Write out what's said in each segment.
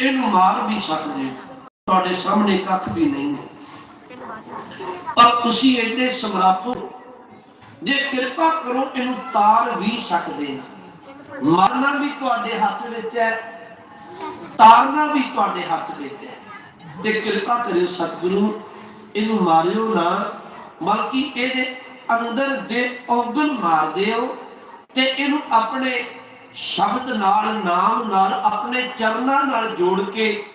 ਇਹਨੂੰ ਮਾਰ ਵੀ ਸਕਦੇ ਤੁਹਾਡੇ ਸਾਹਮਣੇ ਕੱਖ ਵੀ ਨਹੀਂ ਪਰ ਤੁਸੀਂ ਐਡੇ ਸਮਰੱਥ ਜੇ ਕਿਰਪਾ ਕਰੋ, ਇਹਨੂੰ ਤਾਰ ਵੀ ਸਕਦੇ ਆ ਮਾਰਨਾ ਵੀ ਤੁਹਾਡੇ ਹੱਥ ਵਿੱਚ ਹੈ। ਤਾਰਨਾ ਵੀ ਤੁਹਾਡੇ ਹੱਥ ਵਿੱਚ ਹੈ। ਤੇ ਕਿਰਪਾ ਕਰਿਓ ਸਤਿਗੁਰੂ, ਇਹਨੂੰ ਮਾਰਿਓ ਨਾ। ਬਲਕਿ ਇਹਦੇ ਅੰਦਰ ਦੇ ਔਗਣ ਮਾਰ ਦਿਓ ਤੇ ਇਹਨੂੰ ਆਪਣੇ ਸ਼ਬਦ ਨਾਲ, ਨਾਮ ਨਾਲ, ਆਪਣੇ ਚਰਨਾਂ ਨਾਲ ਜੋੜ ਕੇ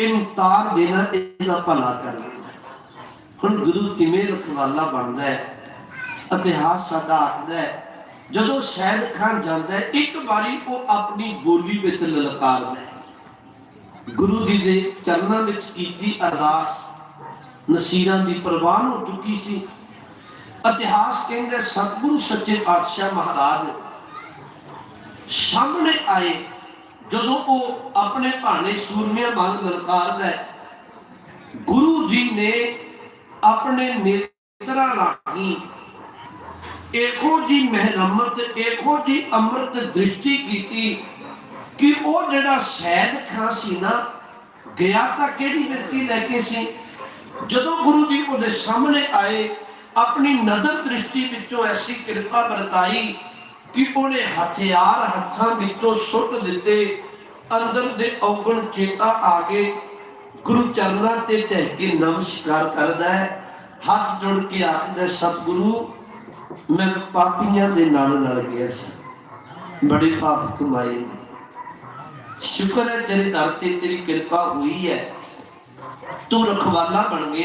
ਇਹਨੂੰ ਤਾਰ ਦੇਣਾ ਤੇ ਇਹਦਾ ਭਲਾ ਕਰ ਦੇਣਾ ਹੁਣ ਗੁਰੂ ਕਿਵੇਂ ਰਖਵਾਲਾ ਬਣਦਾ ਹੈ? ਇਤਿਹਾਸ ਸਾਡਾ ਆਖਦਾ ਹੈ, ਜਦੋਂ ਸ਼ਹਿਦ ਖਾਨ ਜਾਂਦਾ ਹੈ, ਇੱਕ ਵਾਰੀ ਉਹ ਆਪਣੀ ਬੋਲੀ ਵਿੱਚ ਲਲਕਾਰਦਾ ਹੈ। ਗੁਰੂ ਜੀ ਦੇ ਚਰਨਾਂ ਵਿੱਚ ਕੀਤੀ ਅਰਦਾਸ, ਨਸੀਰਾਂ ਦੀ ਪ੍ਰਵਾਨ ਹੋ ਚੁੱਕੀ ਸੀ। ਇਤਿਹਾਸ ਕਹਿੰਦਾ ਸਤਿਗੁਰੂ ਸੱਚੇ ਪਾਤਸ਼ਾਹ ਮਹਾਰਾਜ ਸਾਹਮਣੇ ਆਏ, ਜਦੋਂ ਉਹ ਆਪਣੇ ਭਾਣੇ ਸੂਰਮਿਆਂ ਵਾਂਗ ਲਲਕਾਰਦਾ ਹੈ, ਗੁਰੂ ਜੀ ਨੇ ਆਪਣੇ ਨੇਤਰਾਂ ਰਾਹੀਂ ਇਹੋ ਜੀ ਮਹਿਰਮਤ, ਇਹੋ ਜੀ ਅੰਮ੍ਰਿਤ ਦ੍ਰਿਸ਼ਟੀ ਕੀਤੀ ਕਿ ਉਹ ਜਿਹੜਾ ਸ਼ੈਦ ਖਾਂ ਸੀ ਨਾ, ਗਿਆ ਤਾਂ ਕਿਹੜੀ ਵਿਰਤੀ ਲੈ ਕੇ ਸੀ? ਜਦੋਂ ਗੁਰੂ ਜੀ ਉਹਦੇ ਸਾਹਮਣੇ ਆਏ, ਆਪਣੀ ਨਦਰ ਦ੍ਰਿਸ਼ਟੀ ਵਿੱਚੋਂ ਐਸੀ ਕਿਰਪਾ ਵਰਤਾਈ ਕਿ ਉਹਨੇ ਹਥਿਆਰ ਹੱਥਾਂ ਵਿੱਚੋਂ ਸੁੱਟ ਦਿੱਤੇ। ਅੰਦਰ ਦੇ ਔਗਣ ਚੇਤਾ ਆ ਗਏ ਗੁਰੂ ਚਰਨਾਂ ਤੇ ਢਹਿ ਕੇ ਨਮਸਕਾਰ ਕਰਦਾ ਹੈ। ਹੱਥ ਜੋੜ ਕੇ ਆਖਦਾ ਸਤਿਗੁਰੂ, ਮੈਂ ਪਾਪੀਆਂ ਦੇ ਨਾਲ ਲੜ ਗਿਆ ਸੀ। ਬੜੇ ਪਾਪ ਕਮਾਏ ਨੇ। ਸ਼ੁਕਰ ਹੈ ਤੇਰੇ ਦਰ ਤੇ ਤੇਰੀ ਕਿਰਪਾ ਹੋਈ ਹੈ। ਤੂੰ ਰਖਵਾਲਾ ਬਣ ਗਿਆ